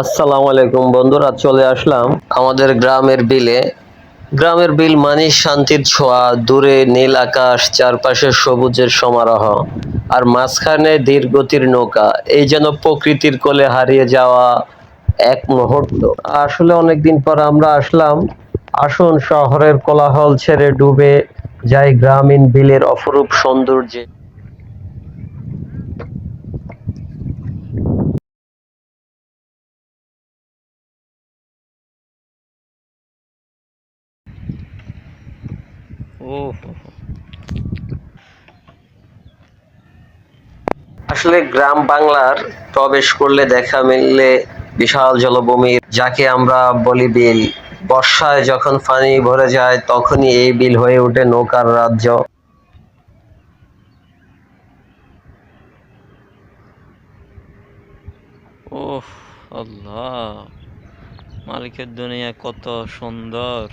আসসালামু আলাইকুম বন্ধুরা, চলে আসলাম আমাদের গ্রামের বিলে। গ্রামের বিল মানে শান্তির ছোঁয়া, দূরে নীল আকাশ, চারপাশে সবুজের সমারোহ আর মাঝখানে ধীর গতির নৌকা। এই যেন প্রকৃতির কোলে হারিয়ে যাওয়া এক মুহূর্ত। আসলে অনেকদিন পর আমরা আসলাম। আসুন শহরের কোলাহল ছেড়ে ডুবে যাই গ্রামীণ বিলের অপরূপ সৌন্দর্যে। আসলে গ্রাম বাংলার প্রবেশ করলে দেখা মিললে বিশাল জলভূমি, যাকে আমরা বলি বিল। বর্ষায় যখন পানি ভরে যায়, তখনই এই বিল হয়ে ওঠে নৌকার রাজ্য। ও আল্লাহ। মালিকের দুনিয়া কত সুন্দর।